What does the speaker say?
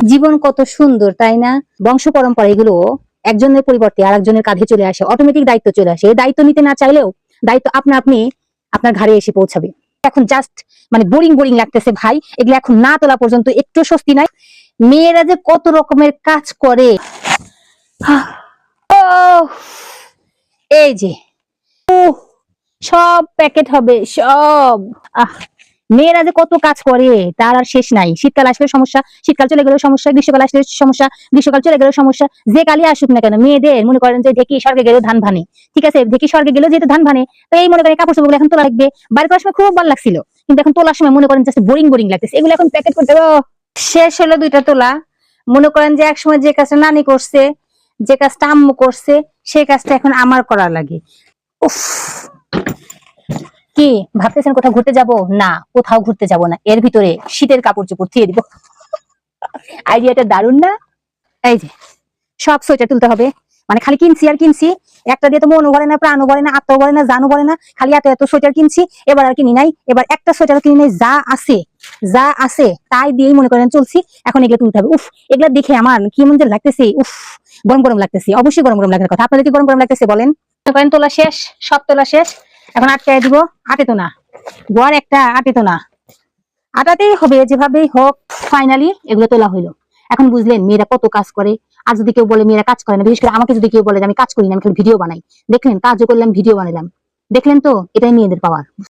জীবন কত সুন্দর, তাই না? বংশ পরম্পরা এগুলো একজনের পরিবর্তে আর একজনের কাঁধে চলে আসে অটোমেটিক দায়িত্ব চলে আসে। এই দায়িত্ব নিতে না চাইলেও দায়িত্ব আপনা আপনি আপনার ঘাড়ে এসে পৌঁছাবে। এখন জাস্ট মানে বোরিং বোরিং লাগতেছে ভাই, এগুলো এখন না তোলা পর্যন্ত একটু স্বস্তি নাই মেয়েরা যে কত রকমের কাজ করে। এই যে সব প্যাকেট হবে, সব। আহ মেয়েরা যে কত কাজ করে, তার আর শেষ নাই। শীতকাল আসলে সমস্যা, শীতকাল চলে গেলেও সমস্যা, গ্রীষ্মকাল আসলে সমস্যা, গ্রীষ্মকাল চলে গেলেও সমস্যা। যে কালই আসুক না কেন, মেয়েদের মনে করেন যে ঢেকি স্বর্গে গেলেও ধান ভানে। ঠিক আছে? ঢেকি স্বর্গে গেলেও যেহেতু ধান ভানে, তো এই মনে করেন কাপড় চোপড় এখন তোলা লাগবে। বাড়ি করার সময় খুব ভালো লাগছিল। কিন্তু এখন তোলার সময় মনে করেন জাস্ট বোরিং বোরিং লাগতেছে। এগুলো এখন প্যাকেট করতে। শেষ হলো দুইটা তোলা। মনে করেন যে একসময় যে কাজটা নানি করছে, যে কাজটা আম্মু করছে সেই কাজটা এখন আমার করা লাগে। উফ! কি ভাবতেছেন কোথাও ঘুরতে যাব? না, কোথাও ঘুরতে যাব না। এর ভিতরে শীতের কাপড় চোপড় থিয়ে দিব। আইডিয়াটা দারুণ না? এই যে, সব সোয়েটার তুলতে হবে। মানে খালি কিনছি আর কিনছি। একটা দিয়ে তো মনও ভরে না, প্রাণও ভরে না, আত্মাও ভরে না, জানও ভরে না। খালি এত এত সোয়েটার কিনছি, এবার আর কিনি নাই। এবার একটা সোয়েটার কিনি নাই, যা আছে যা আছে, তাই দিয়েই মনে করেন চলছি। এখন এগুলো তুলতে হবে। উফ, এগুলা দেখে আমার কি মন লাগতেছে? উফ, গরম গরম লাগতেছে। অবশ্যই গরম গরম লাগার কথা। আপনাদের কি গরম গরম লাগতেছে বলেন? তোলা শেষ, সব তোলা শেষ। এখন আটকায় দিব আটে তো না গোয়ার একটা আটে তো না আটাতেই হবে, যেভাবেই হোক ফাইনালি এগুলো তোলা হইল। এখন বুঝলেন, মেয়েরা কত কাজ করে। আর যদি কেউ বলে, মেয়েরা কাজ করে না, বিশেষ করে আমাকে যদি কেউ বলে আমি কাজ করি না, আমি ভিডিও বানাই। দেখলেন, কাজও করলাম ভিডিও বানালাম দেখলেন তো, এটাই মেয়েদের পাওয়ার